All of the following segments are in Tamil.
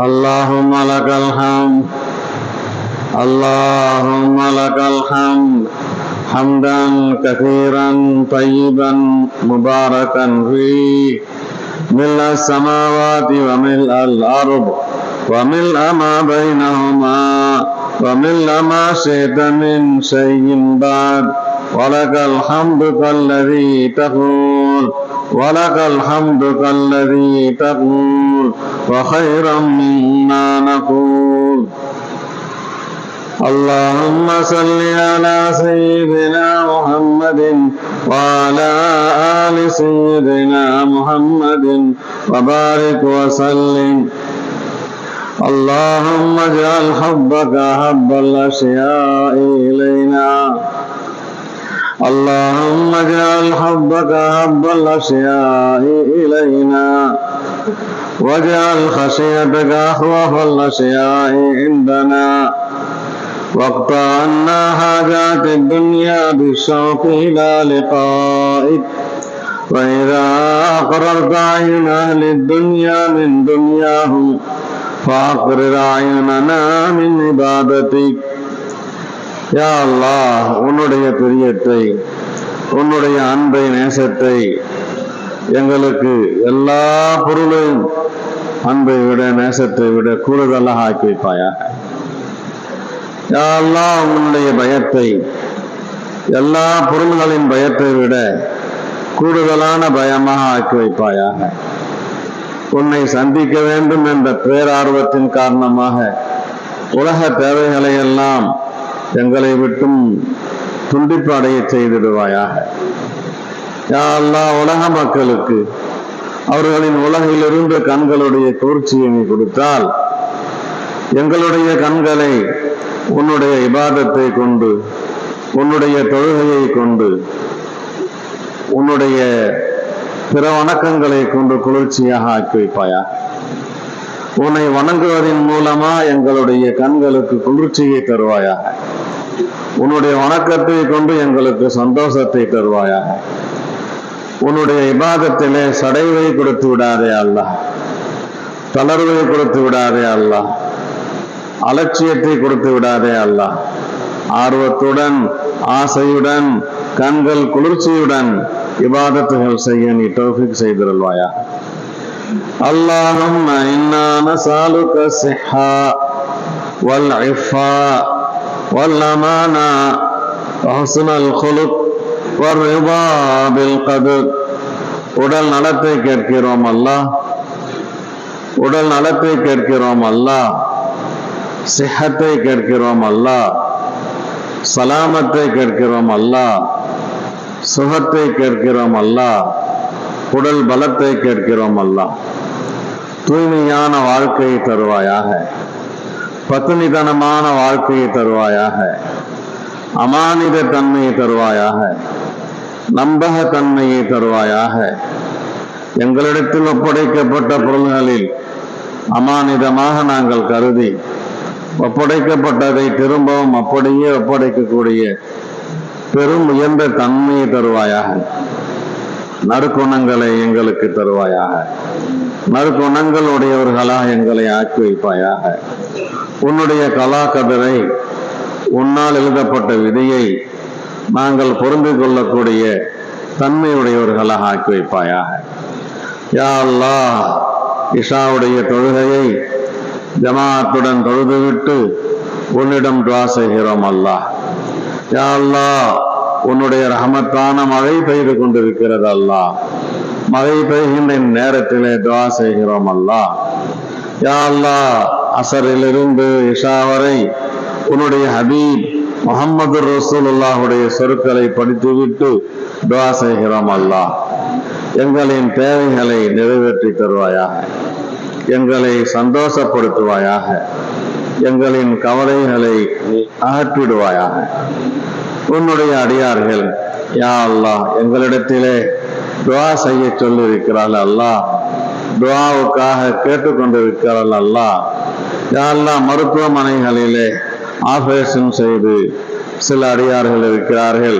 اللهم لك الحمد. اللهم لك الحمد. حمدا كثيرا طيبا مباركا فيه. ملء السماوات وملء الأرض وملء ما بينهما وملء ما شئت من شيء بعد. ولك الحمد كالذي تقول ولك الحمد كالذي تقول وخيرا مما نقول اللهم صل على سيدنا محمد وعلى آل سيدنا محمد وبارك وسلم. اللهم اجعل حبك حب الأشياء إلينا. اللهم اجعل حبك حب الأشياء إلينا واجعل خشيتك أخوف الأشياء عندنا واقطع عنا حاجات الدنيا بالشوق إلى لقائك. وإذا أقررت عين أهل الدنيا من دنياهم فأقرر أعيننا من عبادتك. யா அல்லா உன்னுடைய பிரியத்தை உன்னுடைய அன்பை நேசத்தை எங்களுக்கு எல்லா பொருளையும் அன்பை விட நேசத்தை விட கூடுதலாக ஆக்கி வைப்பாயாக யா உன்னுடைய பயத்தை எல்லா பொருள்களின் பயத்தை விட கூடுதலான பயமாக ஆக்கி வைப்பாயாக உன்னை சந்திக்க வேண்டும் என்ற பேரார்வத்தின் காரணமாக உலக தேவைகளை எல்லாம் எங்களை விட்டும் துண்டிப்பு செய்திடுவாயாக. யா உலக மக்களுக்கு அவர்களின் உலகிலிருந்து கண்களுடைய குளிர்ச்சியை கொடுத்தால் எங்களுடைய கண்களை உன்னுடைய இபாதத்தை கொண்டு உன்னுடைய தொழுகையை கொண்டு உன்னுடைய பிற வணக்கங்களை கொண்டு குளிர்ச்சியாக ஆக்கி வைப்பாயா உன்னை வணங்குவதன் மூலமா எங்களுடைய கண்களுக்கு குளிர்ச்சியை தருவாயாக. உன்னுடைய வணக்கத்தை கொண்டு எங்களுக்கு சந்தோஷத்தை தருவாயாக. உன்னுடைய இபாதத்திலே சடைவை கொடுத்து விடாதே அல்ல தளர்வை கொடுத்து விடாதே அல்ல அலட்சியத்தை கொடுத்து விடாதே அல்ல ஆர்வத்துடன் ஆசையுடன் கண்கள் குளிர்ச்சியுடன் இபாதத்துகள் செய்ய நீ டோபிக் செய்திருவாயா அல்லாஹும் இன்னான சாலுக சிஹா வல் இஃபா والأمانة وحسن الخلق والرضا بالقدر உடல் நலத்தை கேட்கிறோம் அல்லாஹ் உடல் நலத்தை கேட்கிறோம் அல்லாஹ் சிஹத்தை கேட்கிறோம் அல்லாஹ் சலாமத்தை கேட்கிறோம் அல்லாஹ் சுகத்தை கேட்கிறோம் அல்லாஹ் உடல் பலத்தை கேட்கிறோம் அல்லாஹ் தூய்மையான வாழ்க்கையை தருவாயாக பத்துனிதனமான வாழ்க்கையை தருவாயாக. அமானித தன்மையை தருவாயாக. நம்பக தன்மையை தருவாயாக. எங்களிடத்தில் ஒப்படைக்கப்பட்ட பொருள்களில் அமானிதமாக நாங்கள் கருதி ஒப்படைக்கப்பட்டதை திரும்பவும் அப்படியே ஒப்படைக்கக்கூடிய பெரும் உயர்ந்த தன்மையை தருவாயாக. நறுக்குணங்களை எங்களுக்கு தருவாயாக. நறுக்குணங்கள் உடையவர்களாக எங்களை ஆக்கி வைப்பாயாக உன்னுடைய கலாக்கதரை உன்னால் எழுதப்பட்ட விதியை நாங்கள் பொருந்து கொள்ளக்கூடிய தன்மையுடையவர்களாக ஆக்கி வைப்பாயாக. யா அல்லாஹ் இஷாவுடைய தொழுகையை ஜமாத்துடன் தொழுதுவிட்டு உன்னிடம் துவா செய்கிறோம் அல்லாஹ். யா அல்லா உன்னுடைய ரஹமத்தான மழை பெய்து கொண்டிருக்கிறது அல்லா மழை பெய்கின்ற நேரத்திலே துவா செய்கிறோம் அல்லா யா அல்லாஹ் அசரிலிருந்து இஷா வரை உன்னுடைய ஹபீப் முகமது ரசூலுல்லாஹுடைய சொற்களை படித்துவிட்டு துவா செய்கிறோம் அல்லாஹ். எங்களின் தேவைகளை நிறைவேற்றி தருவாயாக. எங்களை சந்தோஷப்படுத்துவாயாக. எங்களின் கவலைகளை அகற்றிடுவாயாக. உன்னுடைய அடியார்கள் யா அல்லாஹ் எங்களிடத்திலே துவா செய்ய சொல்லியிருக்கிறாள் அல்லாஹ். துவாவுக்காக கேட்டுக்கொண்டிருக்கிறாள் அல்லாஹ். யாரெல்லாம் மருத்துவமனைகளிலே ஆபரேஷன் செய்து சில அடியார்கள் இருக்கிறார்கள்.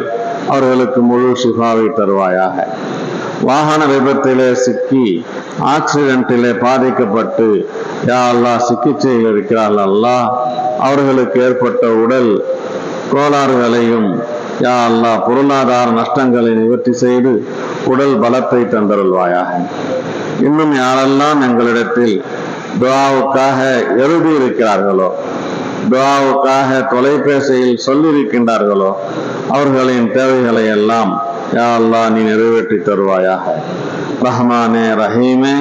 அவர்களுக்கு முழு சுகாவை தருவாயாக. வாகன விபத்திலே சிக்கி ஆக்சிடென்ட்டிலே பாதிக்கப்பட்டு யாரெல்லாம் சிகிச்சையில் இருக்கிறார்கள் அல்லா அவர்களுக்கு ஏற்பட்ட உடல் கோளாறுகளையும் யா அல்லாஹ் பொருளாதார நஷ்டங்களை நிவர்த்தி செய்து உடல் பலத்தை தந்தருள்வாயாக. இன்னும் யாரெல்லாம் எங்களிடத்தில் துவாவுக்காக எழுதி இருக்கிறார்களோ துவாவுக்காக தொலைபேசியில் சொல்லியிருக்கின்றார்களோ அவர்களின் தேவைகளை எல்லாம் யா அல்லாஹ் நீ நிறைவேற்றி தருவாயாக. ரஹ்மானே ரஹீமே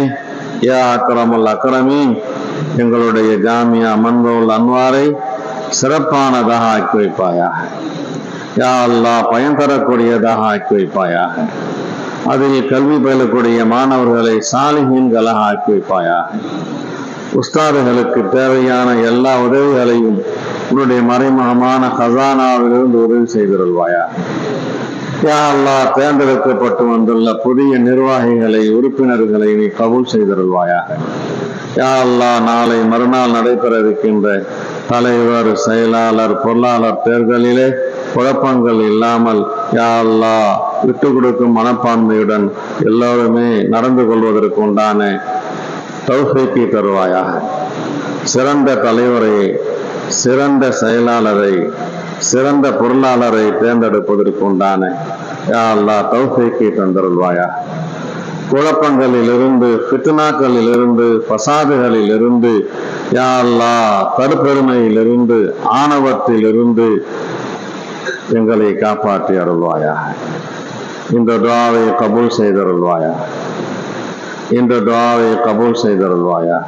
யா அக்ரமுல் அக்ரமீன். எங்களுடைய ஜாமியா மன்பவுல் அன்வாரை சிறப்பானதாக ஆக்கி வைப்பாயாக. யா அல்லாஹ் பயன் தரக்கூடியதாக ஆக்கி வைப்பாயாக. அதில் கல்வி பயிலக்கூடிய மாணவர்களை சாலிஹீன்களாக ஆக்கி வைப்பாயாக. உஸ்தாதுகளுக்கு தேவையான எல்லா உதவிகளையும் உன்னுடைய மறைமுகமான ஹசானாவிலிருந்து உதவி செய்திருவாயா யா அல்லா தேர்ந்தெடுக்கப்பட்டு வந்துள்ள புதிய நிர்வாகிகளை உறுப்பினர்களை நீ கபூல் செய்திருவாயாக யா அல்லா நாளை மறுநாள் நடைபெற இருக்கின்ற தலைவர் செயலாளர் பொருளாளர் தேர்தலிலே குழப்பங்கள் இல்லாமல் யா அல்லாஹ் விட்டு கொடுக்கும் மனப்பான்மையுடன் எல்லோருமே நடந்து கொள்வதற்கு உண்டான தௌஃபீக்கை தருவாயாக. சிறந்த தலைவரை சிறந்த செயலாளரை சிறந்த பொருளாளரை தேர்ந்தெடுப்பதற்கு உண்டான யா அல்லா தௌஃபீக்கை தந்தருள்வாயா குழப்பங்களிலிருந்து இருந்து பசாதுகளிலிருந்து இருந்து யா அல்லா தருப்பெருமையிலிருந்து ஆணவத்திலிருந்து எங்களை காப்பாற்றி அருள்வாயா இந்த துவாவை கபூல் செய்தருள்வாயா இந்த துவாவை கபூல் செய்தருள்வாயா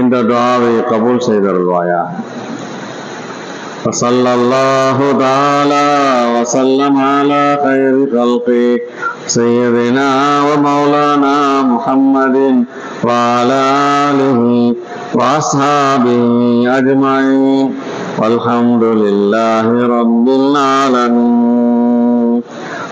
இந்த துவாவை கபூல் செய்தருள்வாயா وصلى الله تعالى وسلم على خير خلقه سيدنا ومولانا محمد وعلى آله وأصحابه أجمعين والحمد لله رب العالمين